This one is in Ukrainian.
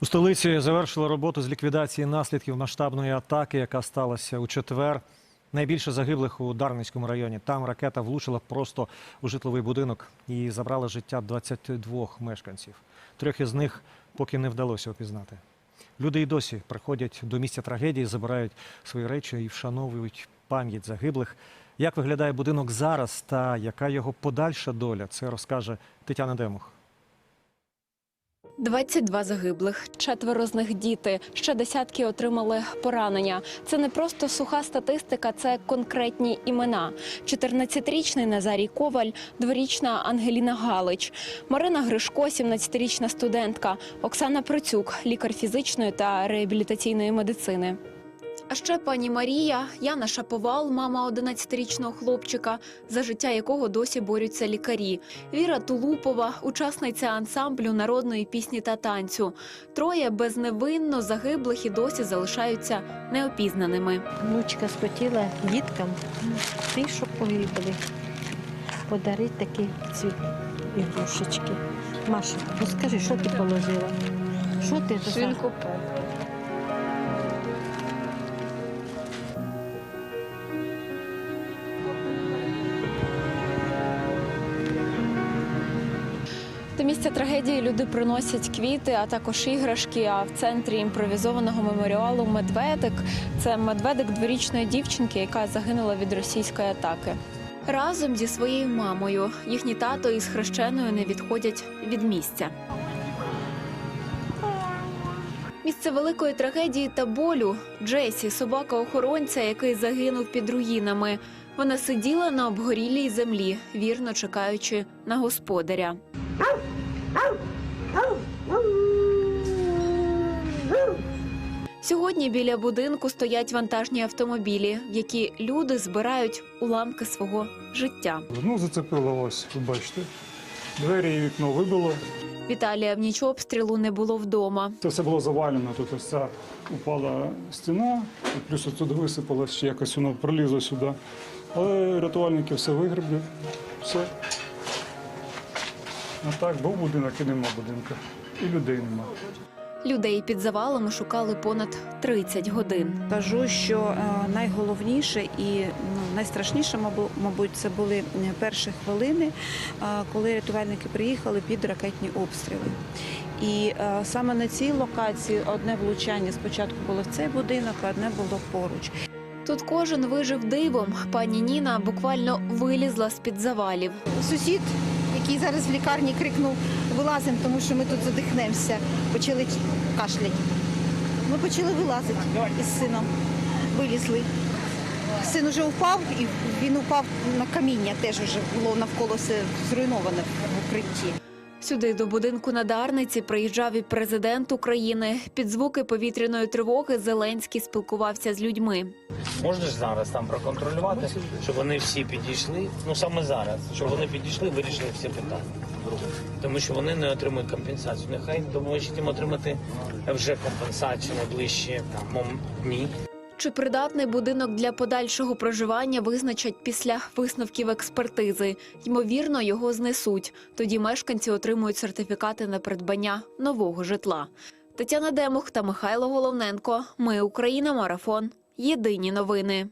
У столиці завершили роботу з ліквідації наслідків масштабної атаки, яка сталася у четвер. Найбільше загиблих у Дарницькому районі. Там ракета влучила просто у житловий будинок і забрала життя 22 мешканців. Трьох із них поки не вдалося опізнати. Люди й досі приходять до місця трагедії, забирають свої речі і вшановують пам'ять загиблих. Як виглядає будинок зараз та яка його подальша доля, це розкаже Тетяна Демух. 22 загиблих, четверо з них діти. Ще десятки отримали поранення. Це не просто суха статистика, це конкретні імена. 14-річний Назарій Коваль, дворічна Ангеліна Галич, Марина Гришко, 17-річна студентка, Оксана Процюк, лікар фізичної та реабілітаційної медицини. А ще пані Марія, Яна Шаповал, мама 11-річного хлопчика, за життя якого досі борються лікарі. Віра Тулупова, учасниця ансамблю народної пісні та танцю. Троє безневинно загиблих і досі залишаються неопізнаними. Внучка схотіла діткам ті, що погибли, подарити такі ці ігрушечки. Маша, розкажи, що ти положила? Що ти? Шинку. До місця трагедії люди приносять квіти, а також іграшки. А в центрі імпровізованого меморіалу Медведик це медведик дворічної дівчинки, яка загинула від російської атаки. Разом зі своєю мамою їхні тато із хрещеною не відходять від місця. Місце великої трагедії та болю Джесі, собака охоронця, який загинув під руїнами. Вона сиділа на обгорілій землі, вірно чекаючи на господаря. Сьогодні біля будинку стоять вантажні автомобілі, в які люди збирають уламки свого життя. Ну, зацепило ось, ви бачите. Двері і вікно вибило. Віталія в ніч обстрілу не було вдома. Це все було завалено. Тут ось ця упала стіна, і плюс отсюди висипалось, ще якось воно пролізло сюди. Але рятувальники все вигребли, все. А так, був будинок і нема будинка. І людей нема. Людей під завалами шукали понад 30 годин. Кажу, що е, найголовніше і ну, найстрашніше, мабуть, це були е, перші хвилини, е, коли рятувальники приїхали під ракетні обстріли. І саме на цій локації одне влучання спочатку було в цей будинок, а одне було поруч. Тут кожен вижив дивом. Пані Ніна буквально вилізла з-під завалів. Сусід, який зараз в лікарні крикнув вилазимо, тому що ми тут задихнемося. Почали кашляти. Ми почали вилазити із сином. Вилізли. Син уже впав, і він упав на каміння, теж вже було навколо все зруйноване в укритті. Сюди до будинку на Дарниці приїжджав і президент України. Під звуки повітряної тривоги Зеленський спілкувався з людьми. Можна ж зараз там проконтролювати, щоб вони всі підійшли. Ну саме зараз, щоб вони підійшли, вирішили всі питання. Тому що вони не отримують компенсацію. Нехай допоможуть їм отримати вже компенсацію найближчі там мом- дні. Чи придатний будинок для подальшого проживання визначать після висновків експертизи. Ймовірно, його знесуть. Тоді мешканці отримують сертифікати на придбання нового житла. Тетяна Демух та Михайло Головненко. Ми Україна. Марафон. Єдині новини.